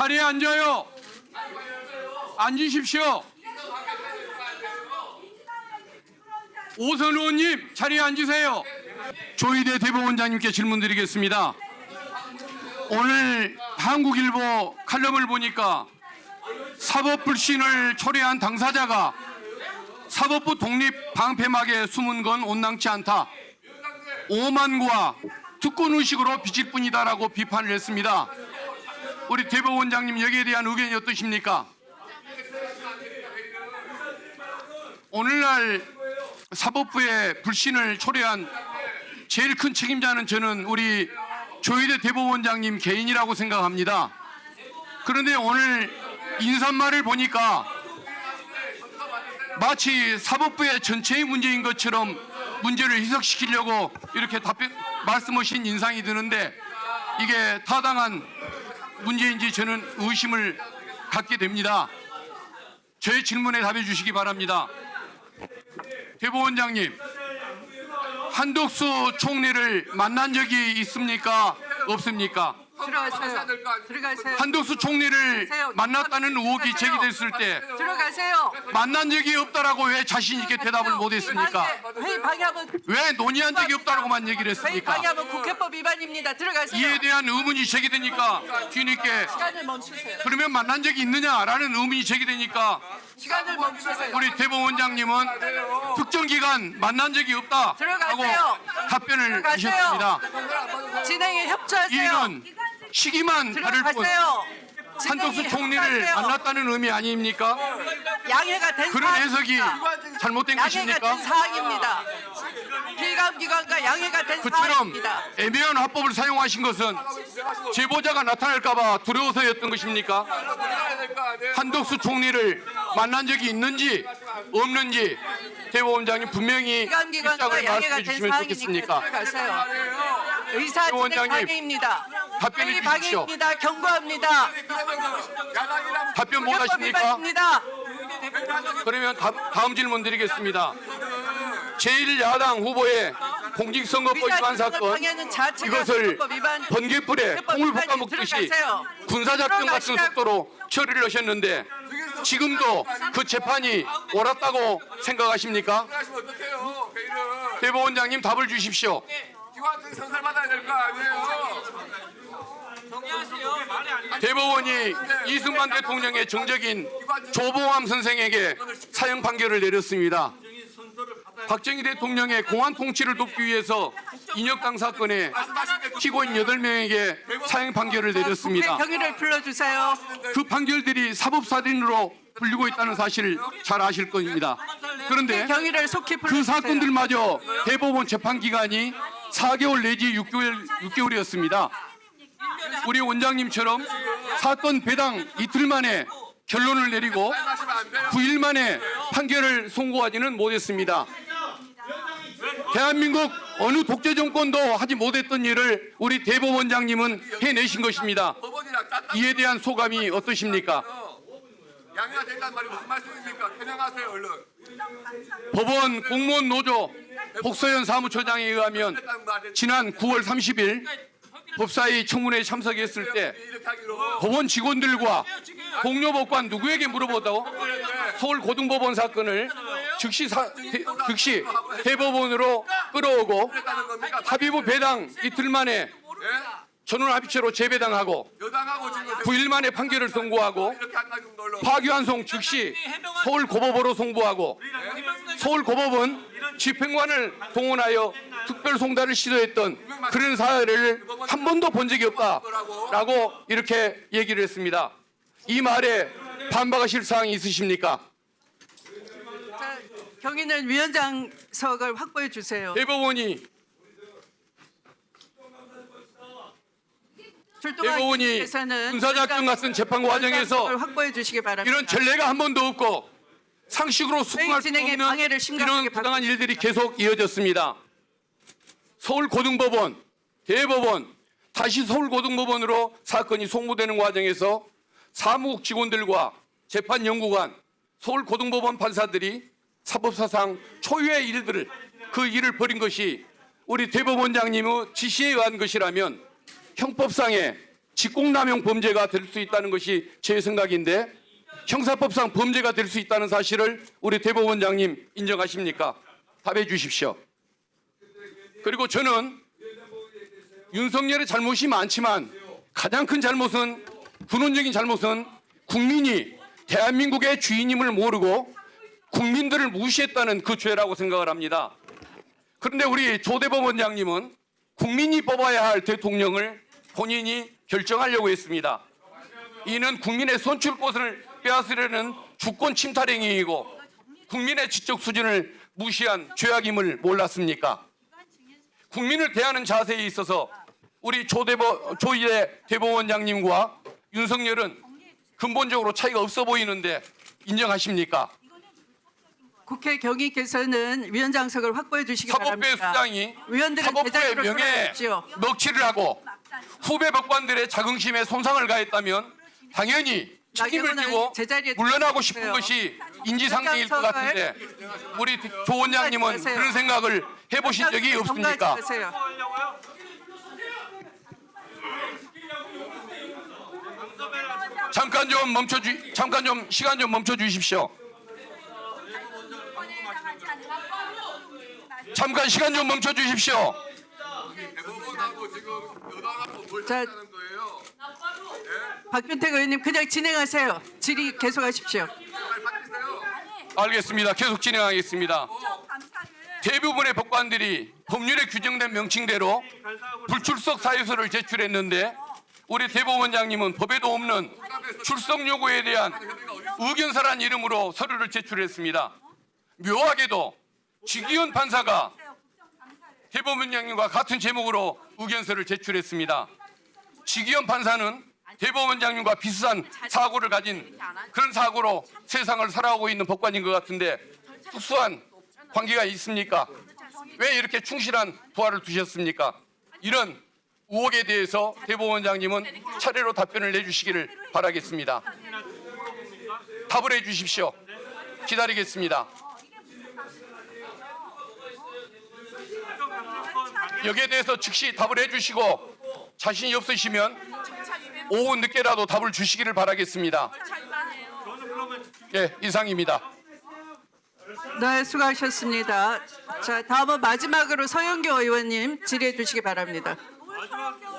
자리에 앉아요. 앉으십시오. 오선 의원님 자리에 앉으세요. 조희대 대법원장님께 질문드리겠습니다. 오늘 한국일보 칼럼을 보니까 사법 불신을 초래한 당사자가 사법부 독립 방패막에 숨은 건 온당치 않다. 오만과 특권 의식으로 비칠 뿐이다라고 비판을 했습니다. 우리 대법원장님 여기에 대한 의견이 어떠십니까? 오늘날 사법부의 불신을 초래한 제일 큰 책임자는 저는 우리 조희대 대법원장님 개인이라고 생각합니다. 그런데 오늘 인사말을 보니까 마치 사법부의 전체의 문제인 것처럼 문제를 희석시키려고 이렇게 답변 말씀하신 인상이 드는데 이게 타당한 문제인지 저는 의심을 갖게 됩니다. 저의 질문에 답해 주시기 바랍니다. 대법원장님, 한덕수 총리를 만난 적이 있습니까? 없습니까? 들어가세요. 들어가세요. 한덕수 총리를 만났다는 의혹이 제기됐을 때 들어가세요. 만난 적이 없다라고 왜 자신 있게 대답을 못했습니까? 회의 방해하면 왜 논의한 적이 없다라고만 얘기를 회의 했습니까? 방해하면 국회법 위반입니다. 들어가세요. 이에 대한 의문이 제기되니까 뒤늦게 시간을 멈추세요. 그러면 만난 적이 있느냐라는 의문이 제기되니까 시간을 멈추세요. 우리 대법원장님은 특정 기간 만난 적이 없다라고 들어가세요. 답변을 들어가세요. 주셨습니다. 진행에 협조하세요. 이는 시기만 다를 뿐 들어가세요. 한덕수 총리를. 만났다는 의미 아닙니까? 양해가 된 그런 해석이 사항입니다. 잘못된 양해가 것입니까? 된 사항입니다. 필감기관과 양해가 된 그처럼 사항입니다. 애매한 화법을 사용하신 것은 제보자가 나타날까봐 두려워서였던 것입니까? 한덕수 총리를 만난 적이 있는지 없는지 대법원장님 분명히 필감기관과 입장을 양해가 말씀해 된 주시면 사항이니까 좋겠습니까? 들어가세요. 의사 진행 의원장님, 방해입니다. 답변해 주십시오. 방해입니다. 경고합니다. 답변 못 국회법 하십니까? 위반입니다. 그러면 다, 다음 질문 드리겠습니다. 제1야당 후보의 공직선거법 위반 사건 방해는 자체가 이것을 위반. 번개불에 콩을 위반이 볶아 먹듯이 들어가세요. 군사작전 같은 들어가시라고. 속도로 처리를 하셨는데 지금도 그 재판이 옳았다고 생각하십니까? 하시면 어떡해요? 회의를 대법원장님 답을 주십시오. 기관장 선설 받아야 될 거 아니에요? 대법원이 이승만 대통령의 정적인 조봉암 선생에게 사형 판결을 내렸습니다. 박정희 대통령의 공안 통치를 돕기 위해서 인혁당 사건에 피고인 8명에게 사형 판결을 내렸습니다. 국회 경위를 불러주세요. 그 판결들이 사법살인으로 불리고 있다는 사실을 잘 아실 겁니다. 그런데 그. 사건들마저 대법원 재판 기간이 4개월 내지 6개월, 6개월이었습니다. 우리 원장님처럼 사건 배당 이틀 만에 결론을 내리고 9일 만에 판결을 선고하지는 못했습니다. 대한민국 어느 독재 정권도 하지 못했던 일을 우리 대법원장님은 해내신 것입니다. 이에 대한 소감이 어떠십니까? 양해가 된다는 말이 무슨 말씀입니까? 해명하세요 얼른. 법원 공무원 노조 복서현 사무처장에 의하면 지난 9월 30일 법사위 청문회에 참석했을 때 하기로. 법원 직원들과 동료법관 누구에게 물어보도 서울 고등법원 사건을 즉시 사, 대, 즉시 대법원으로 끌어오고 했다는 겁니까? 합의부 배당 이틀 만에 예? 전원 합의체로 재배당하고 여당하고 지금 9일 만에 판결을 선고하고. 파기환송 즉시 서울 고법으로 송부하고 서울 고법은 집행관을 동원하여 특별 송달을 시도했던 그런 사례를 한 번도 본 적이 없다라고 이렇게 얘기를 했습니다. 이 말에 반박하실 사항이 있으십니까? 자, 경위는 위원장석을 확보해 주세요. 대법원이 대법원이 군사작전 같은 재판 과정에서 확보해 주시기 바랍니다. 이런 전례가 한 번도 없고 상식으로 수긍할 수 없는 이런 부당한 일들이 계속 이어졌습니다. 서울고등법원, 대법원, 다시 서울고등법원으로 사건이 송부되는 과정에서 사무국 직원들과 재판연구관, 서울고등법원 판사들이 사법사상 초유의 일들을 그 일을 벌인 것이 우리 대법원장님의 지시에 의한 것이라면 형법상의 직공남용 범죄가 될 수 있다는 것이 제 생각인데 형사법상 범죄가 될 수 있다는 사실을 우리 대법원장님 인정하십니까? 답해 주십시오. 그리고 저는 윤석열의 잘못이 많지만 가장 큰 잘못은 근원적인 잘못은 국민이 대한민국의 주인임을 모르고 국민들을 무시했다는 그 죄라고 생각을 합니다. 그런데 우리 조대범 원장님은 국민이 뽑아야 할 대통령을 본인이 결정하려고 했습니다. 이는 국민의 선출권을 빼앗으려는 주권 침탈 행위이고 국민의 지적 수준을 무시한 죄악임을 몰랐습니까? 국민을 대하는 자세에 있어서 우리 조대범 조희대 대법원장님과 윤석열은 근본적으로 차이가 없어 보이는데 인정하십니까? 국회 경위께서는 위원장석을 확보해 주시기 사법부의 바랍니다. 수장이 위원들은 사법부의 명예에 돌아가십시오. 먹칠을 하고 후배 법관들의 자긍심에 손상을 가했다면 당연히 책임을 지고 제자리에 물러나고 싶은. 것이 인지상정일 것 같은데 우리 조 원 장님은 통과하세요. 그런 생각을 해보신 적이 없습니까? 잠깐 좀 멈춰 주 잠깐 좀 시간 좀 멈춰 주십시오. 잠깐 시간 좀 멈춰 주십시오. 대법원하고 지금 여당하고 뭘 자, 하는 거예요? 박균택 의원님 그냥 진행하세요. 질의 계속하십시오. 알겠습니다. 계속 진행하겠습니다. 대부분의 법관들이 법률에 규정된 명칭대로 불출석 사유서를 제출했는데 우리 대법원장님은 법에도 없는 출석 요구에 대한 의견서란 이름으로 서류를 제출했습니다. 묘하게도 지기현 판사가 대법원장님과 같은 제목으로 의견서를 제출했습니다. 지기현 판사는 대법원장님과 비슷한 사고를 가진 그런 사고로 세상을 살아오고 있는 법관인 것 같은데 특수한 관계가 있습니까? 왜 이렇게 충실한 부하를 두셨습니까? 이런 의혹에 대해서 대법원장님은 차례로 답변을 내주시기를 바라겠습니다. 답을 해주십시오. 기다리겠습니다. 여기에 대해서 즉시 답을 해주시고 자신이 없으시면 오후 늦게라도 답을 주시기를 바라겠습니다. 예, 이상입니다. 네, 수고하셨습니다. 자, 다음은 마지막으로 서영교 의원님 질의해 주시기 바랍니다. 마지막